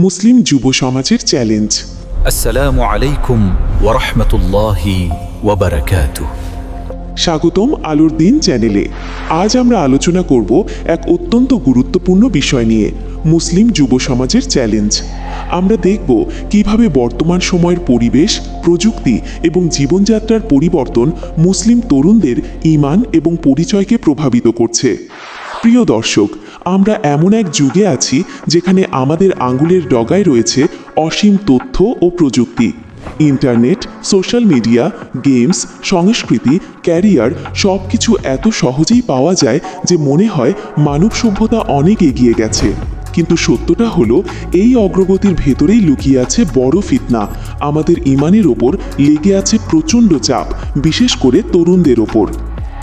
মুসলিম যুব সমাজের চ্যালেঞ্জ। আসসালামু আলাইকুম ওরহমতুল্লাহি ওবরাকাতু স্বাগতম আলোর দিন চ্যানেলে। আজ আমরা আলোচনা করব এক অত্যন্ত গুরুত্বপূর্ণ বিষয় নিয়ে মুসলিম যুব সমাজের চ্যালেঞ্জ। আমরা দেখব কীভাবে বর্তমান সময়ের পরিবেশ প্রযুক্তি এবং জীবনযাত্রার পরিবর্তন মুসলিম তরুণদের ইমান এবং পরিচয়কে প্রভাবিত করছে। প্রিয় দর্শক আমরা এমন এক যুগে আছি যেখানে আমাদের আঙ্গুলের ডগায় রয়েছে অসীম তথ্য ও প্রযুক্তি। ইন্টারনেট, সোশ্যাল মিডিয়া, গেমস, সংস্কৃতি, ক্যারিয়ার সব কিছু এত সহজেই পাওয়া যায় যে মনে হয় মানব সভ্যতা অনেক এগিয়ে গেছে। কিন্তু সত্যটা হলো, এই অগ্রগতির ভেতরেই লুকিয়ে আছে বড় ফিতনা। আমাদের ইমানের ওপর লেগে আছে প্রচণ্ড চাপ, বিশেষ করে তরুণদের ওপর।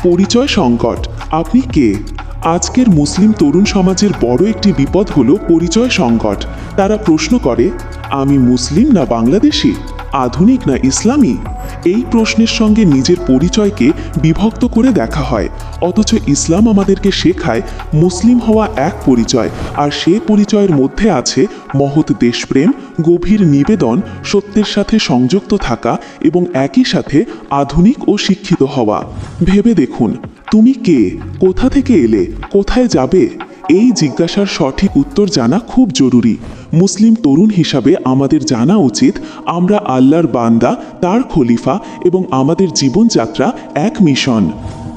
পরিচয় সংকট, আপনি কে? আজকের মুসলিম তরুণ সমাজের বড় একটি বিপদ হলো পরিচয় সংকট। তারা প্রশ্ন করে, আমি মুসলিম না বাংলাদেশি? আধুনিক না ইসলামী? এই প্রশ্নের সঙ্গে নিজের পরিচয়কে বিভক্ত করে দেখা হয়। অথচ ইসলাম আমাদেরকে শেখায়, মুসলিম হওয়া এক পরিচয়, আর সে পরিচয়ের মধ্যে আছে মহৎ দেশপ্রেম, গভীর নিবেদন, সত্যের সাথে সংযুক্ত থাকা এবং একই সাথে আধুনিক ও শিক্ষিত হওয়া। ভেবে দেখুন তুমি কে? কোথা থেকে এলে? কোথায় যাবে? এই জিজ্ঞাসার সঠিক উত্তর জানা খুব জরুরি। মুসলিম তরুণ হিসাবে আমাদের জানা উচিত, আমরা আল্লাহর বান্দা, তার খলিফা এবং আমাদের জীবনযাত্রা এক মিশন।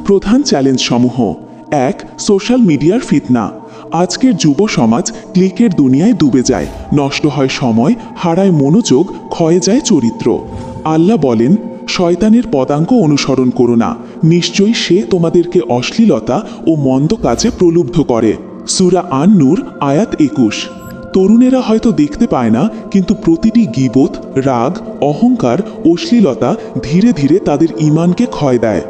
প্রধান চ্যালেঞ্জ সমূহ এক, সোশ্যাল মিডিয়ার ফিতনা। আজকের যুব সমাজ ক্লিকের দুনিয়ায় ডুবে যায়। নষ্ট হয় সময়, হারায় মনোযোগ, ক্ষয়ে যায় চরিত্র। আল্লাহ বলেন, শয়তানের পদাঙ্ক অনুসরণ করো না। নিশ্চয়ই সে তোমাদেরকে অশ্লীলতা ও মন্দ কাজে প্রলুব্ধ করে। সুরা আন নূর আয়াত একুশ। তরুণেরা হয়তো দেখতে পায় না, কিন্তু প্রতিটি গিবত, রাগ, অহংকার, অশ্লীলতা ধীরে ধীরে তাদের ইমানকে ক্ষয় দেয়।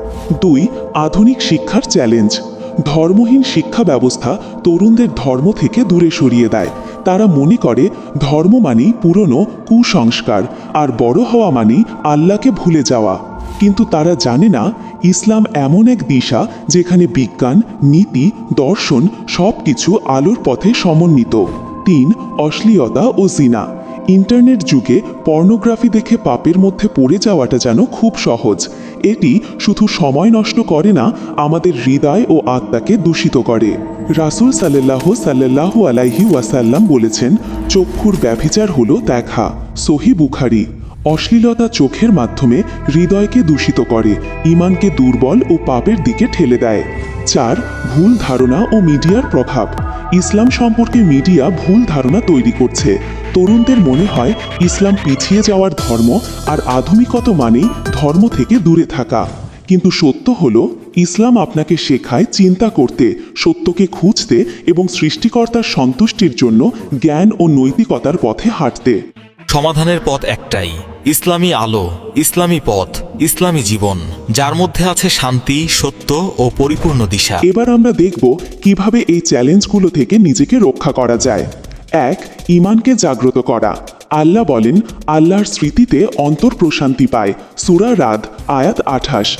দুই, আধুনিক শিক্ষার চ্যালেঞ্জ। ধর্মহীন শিক্ষা ব্যবস্থা তরুণদের ধর্ম থেকে দূরে সরিয়ে দেয়। তারা মনে করে, ধর্ম মানেই পুরনো কুসংস্কার, আর বড় হওয়া মানেই আল্লাহকে ভুলে যাওয়া। কিন্তু তারা জানে না ইসলাম এমন এক দিশা যেখানে বিজ্ঞান, নীতি, দর্শন সব কিছু আলোর পথে সমন্বিত। তিন, অশ্লীলতা ও জিনা। ইন্টারনেট যুগে পর্নোগ্রাফি দেখে পাপের মধ্যে পড়ে যাওয়াটা যেন খুব সহজ। এটি শুধু সময় নষ্ট করে না, আমাদের হৃদয় ও আত্মাকে দূষিত করে। রাসুল সাল্লাহ সাল্লাহ আলাইহি ওয়াসাল্লাম বলেছেন, চক্ষুর ব্যভিচার হলো দেখা। সহি বুখারি। অশ্লীলতা চোখের মাধ্যমে হৃদয়কে দূষিত করে, ইমানকে দুর্বল ও পাপের দিকে ঠেলে দেয়। চার, ভুল ধারণা ও মিডিয়ার প্রভাব। ইসলাম সম্পর্কে মিডিয়া ভুল ধারণা তৈরি করছে। তরুণদের মনে হয়, ইসলাম পিছিয়ে যাওয়ার ধর্ম আর আধুনিকত মানেই ধর্ম থেকে দূরে থাকা। কিন্তু সত্য হলো, ইসলাম আপনাকে শেখায় চিন্তা করতে, সত্যকে খুঁজতে এবং সৃষ্টিকর্তার সন্তুষ্টির জন্য জ্ঞান ও নৈতিকতার পথে হাঁটতে। সমাধানের পথ একটাই, ইসলামী আলো, ইসলামী পথ, ইসলামী জীবন, যার মধ্যে আছে শান্তি, সত্য ও পরিপূর্ণ দিশা। এবার আমরা দেখব কীভাবে এই চ্যালেঞ্জগুলো থেকে নিজেকে রক্ষা করা যায়। এক ইমানকে জাগ্রত করা। আল্লাহ বলেন, আল্লাহর স্মৃতিতে অন্তর প্রশান্তি পায়। সুরা রাদ, আয়াত আঠাশ।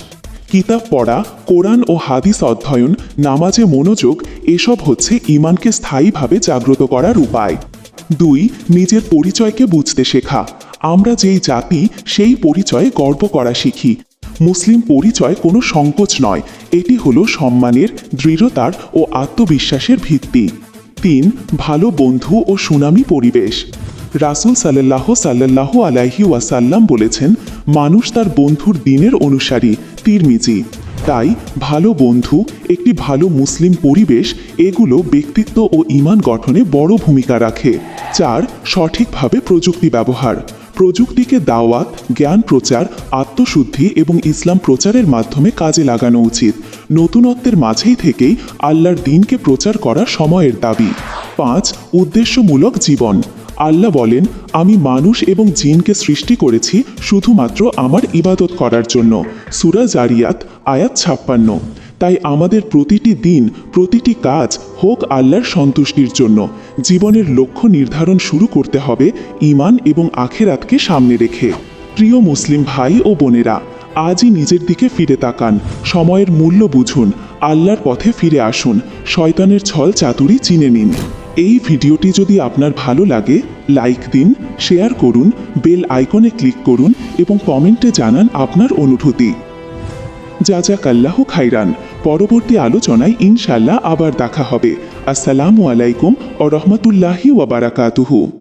কিতাব পড়া, কোরআন ও হাদিস অধ্যয়ন, নামাজে মনোযোগ, এসব হচ্ছে ইমানকে স্থায়ীভাবে জাগ্রত করার উপায়। দুই, নিজের পরিচয়কে বুঝতে শেখা। আমরা যেই জাতি, সেই পরিচয়ে গর্ব করা শিখি। মুসলিম পরিচয় কোনো সংকোচ নয়, এটি হলো সম্মানের, দৃঢ়তার ও আত্মবিশ্বাসের ভিত্তি। তিন, ভালো বন্ধু ও সুনামি পরিবেশ। রাসুল সাল্লাহ সাল্লাহ আলাইহি ওয়াসাল্লাম বলেছেন, মানুষ তার বন্ধুর দিনের অনুসারী, তিরমিজি। তাই ভালো বন্ধু, একটি ভালো মুসলিম পরিবেশ, এগুলো ব্যক্তিত্ব ও ইমান গঠনে বড় ভূমিকা রাখে। চার, সঠিকভাবে প্রযুক্তি ব্যবহার। প্রযুক্তিকে দাওয়াত, জ্ঞান প্রচার, আত্মশুদ্ধি এবং ইসলাম প্রচারের মাধ্যমে কাজে লাগানো উচিত। নতুনত্বের মাঝেই থেকেই আল্লাহর দিনকে প্রচার করা সময়ের দাবি। পাঁচ, উদ্দেশ্যমূলক জীবন। আল্লাহ বলেন, আমি মানুষ এবং জিনকে সৃষ্টি করেছি শুধুমাত্র আমার ইবাদত করার জন্য। সুরা জারিয়াত, আয়াত ছাপ্পান্ন। তাই আমাদের প্রতিটি দিন, প্রতিটি কাজ হোক আল্লাহর সন্তুষ্টির জন্য। জীবনের লক্ষ্য নির্ধারণ শুরু করতে হবে ইমান এবং আখেরাতকে সামনে রেখে। প্রিয় মুসলিম ভাই ও বোনেরা, আজই নিজের দিকে ফিরে তাকান, সময়ের মূল্য বুঝুন, আল্লাহর পথে ফিরে আসুন, শয়তানের ছল চাতুরি চিনে নিন। এই ভিডিওটি যদি আপনার ভালো লাগে, লাইক দিন, শেয়ার করুন, বেল আইকনে ক্লিক করুন এবং কমেন্টে জানান আপনার অনুভূতি। যা যাক আল্লাহ খাইরান পরবর্তী আলোচনায় ইনশাল্লাহ আবার দেখা হবে। আসসালামু আলাইকুম ও রহমতুল্লাহি ওয়াবারাকাতুহু